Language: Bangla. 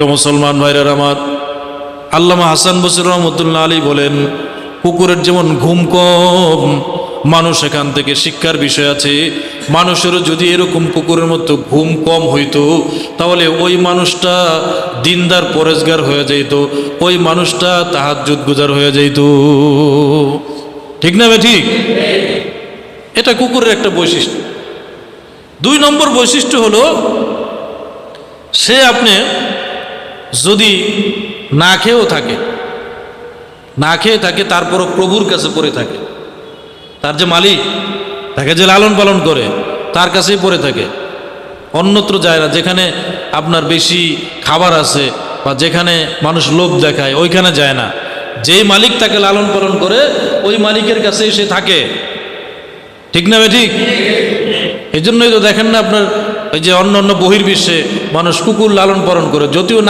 মুসলমান ভাইরার আমার, আল্লামা হাসান বসির রহমতুল্লাহ আলী বলেন, কুকুরের যেমন ঘুম কম, মানুষ এখান থেকে শিক্ষার বিষয় আছে, মানুষেরও যদি এরকম কুকুরের মতো ঘুম কম হইতো, তাহলে ওই মানুষটা দিনদার পরেজগার হয়ে যাইত, ওই মানুষটা তাহাজ্জুদ গুজার হয়ে যাইত। ঠিক না বে ঠিক? এটা কুকুরের একটা বৈশিষ্ট্য। দুই নম্বর বৈশিষ্ট্য হলো, সে আপনি যদি না খেয়েও থাকে, না খেয়ে থাকে, তারপরও প্রভুর কাছে পড়ে থাকে। তার যে মালিক, তাকে যে লালন পালন করে, তার কাছেই পড়ে থাকে। অন্যত্র যায় না, যেখানে আপনার বেশি খাবার আছে বা যেখানে মানুষ লোভ দেখায়, ওইখানে যায় না। যেই মালিক তাকে লালন পালন করে, ওই মালিকের কাছেই সে থাকে। ঠিক না ঠিক? এই জন্যই তো দেখেন না আপনার, ওই যে অন্য অন্য বহির্বিশ্বে মানুষ কুকুর লালন পালন করে, যদিও না